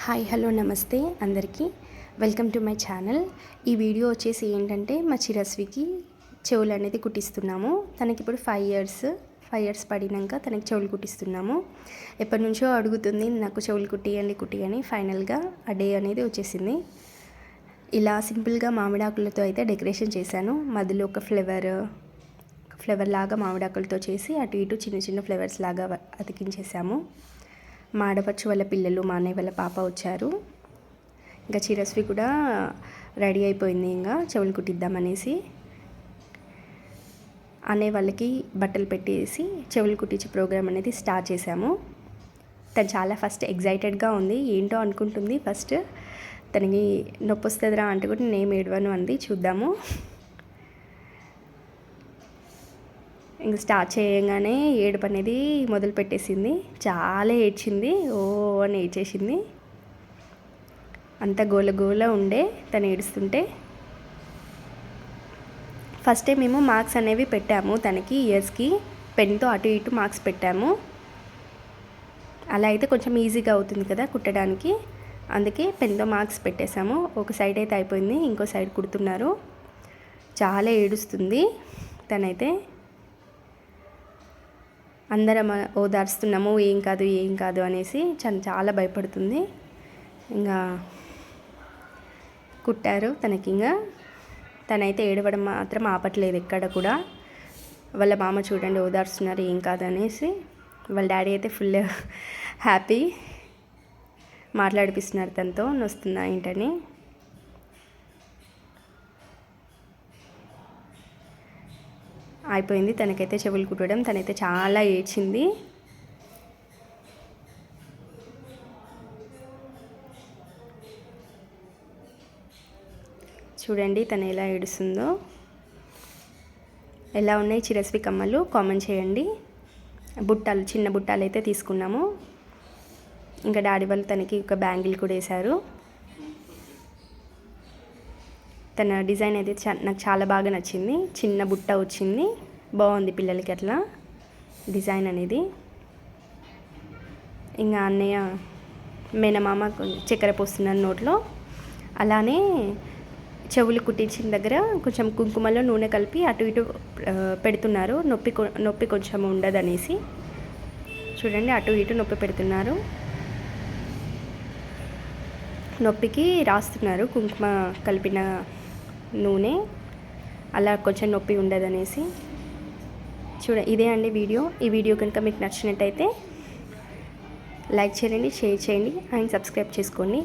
Hi hello నమస్తే అందరికీ. Welcome to my channel. ఈ వీడియో వచ్చేసి ఏంటంటే మా చిరస్వికి చెవులు అనేది కుట్టిస్తున్నాము. తనకి ఇప్పుడు ఫైవ్ ఇయర్స్ ఫైవ్ ఇయర్స్ పడినాక తనకి చెవులు కుట్టిస్తున్నాము. ఎప్పటి నుంచో అడుగుతుంది నాకు చెవులు కుట్టియండి కుట్టియని. ఫైనల్గా ఆ డే అనేది వచ్చేసింది. ఇలా సింపుల్గా మామిడాకులతో అయితే డెకరేషన్ చేశాను. మధ్యలో ఒక ఫ్లేవర్ ఫ్లేవర్ లాగా మామిడాకులతో చేసి అటు ఇటు చిన్న చిన్న ఫ్లేవర్స్ లాగా అతికించేసాము మా ఆడపడుచు వాళ్ళ పిల్లలు మా అన్నయ్య వాళ్ళ పాప వచ్చారు. ఇంకా చిరస్వి కూడా రెడీ అయిపోయింది ఇంకా చెవులు కుట్టిద్దామనేసి. అనే వాళ్ళకి బట్టలు పెట్టేసి చెవులు కుట్టించే ప్రోగ్రామ్ అనేది స్టార్ట్ చేశాము. తను చాలా ఫస్ట్ ఎగ్జైటెడ్గా ఉంది ఏంటో అనుకుంటుంది ఫస్ట్. తనకి నొప్పి వస్తుందిరా అంటే కూడా నేను ఏడవను అంది చూద్దాము. ఇంక స్టార్ట్ చేయగానే ఏడుపు అనేది మొదలు పెట్టేసింది. చాలా ఏడ్చింది. ఓ అని ఏడ్చేసింది. అంత గోల గోల ఉండే తను ఏడుస్తుంటే. ఫస్ట్ మేము మార్క్స్ అనేవి పెట్టాము తనకి ఇయర్స్కి. పెన్తో అటు ఇటు మార్క్స్ పెట్టాము. అలా అయితే కొంచెం ఈజీగా అవుతుంది కదా కుట్టడానికి. అందుకే పెన్తో మార్క్స్ పెట్టేశాము. ఒక సైడ్ అయితే అయిపోయింది ఇంకో సైడ్ కుడుతున్నారు. చాలా ఏడుస్తుంది తనైతే. అందరం ఓదార్స్తున్నాము ఏం కాదు ఏం కాదు అనేసి చాలా భయపడుతుంది. ఇంకా కుట్టారు తనకి ఇంకా తనైతే ఏడవడం మాత్రం ఆపట్లేదు ఎక్కడ కూడా. వాళ్ళ మామ చూడండి ఓదార్స్తున్నారు ఏం కాదు అనేసి. వాళ్ళ డాడీ అయితే ఫుల్ హ్యాపీ మాట్లాడిపిస్తున్నారు తనతో నొస్తున్నా ఏంటని. అయిపోయింది. తనకైతే చెవులు కుట్టడం తనైతే చాలా ఏడ్చింది. చూడండి తను ఎలా ఏడుస్తుందో. ఎలా ఉన్నాయి చిరస్వి కమ్మలు? కామెంట్ చేయండి. బుట్టాలు చిన్న బుట్టాలు అయితే తీసుకున్నాము. ఇంకా డాడీ వాళ్ళు తనకి ఒక బ్యాంగిల్ కూడా వేశారు. తన డిజైన్ అయితే నాకు చాలా బాగా నచ్చింది. చిన్న బుట్ట వచ్చింది. బాగుంది పిల్లలకి అట్లా డిజైన్ అనేది. ఇంకా అన్నయ్య మేనమామ చక్కెర పోస్తున్నాను నోట్లో. అలానే చెవులు కుట్టించిన దగ్గర కొంచెం కుంకుమలో నూనె కలిపి అటు ఇటు పెడుతున్నారు. నొప్పి కొ- నొప్పి కొంచెం ఉండదనేసి. చూడండి అటు ఇటు నొప్పి పెడుతున్నారు. నొప్పికి రాస్తున్నారు. కుంకుమ కలిపిన నూనె అలా కొంచెం నొప్పి ఉండదనేసి. చూడ ఇదే అండి వీడియో. ఈ వీడియో కనుక మీకు నచ్చినట్టయితే లైక్ చేయండి షేర్ చేయండి అండ్ సబ్స్క్రైబ్ చేసుకోండి.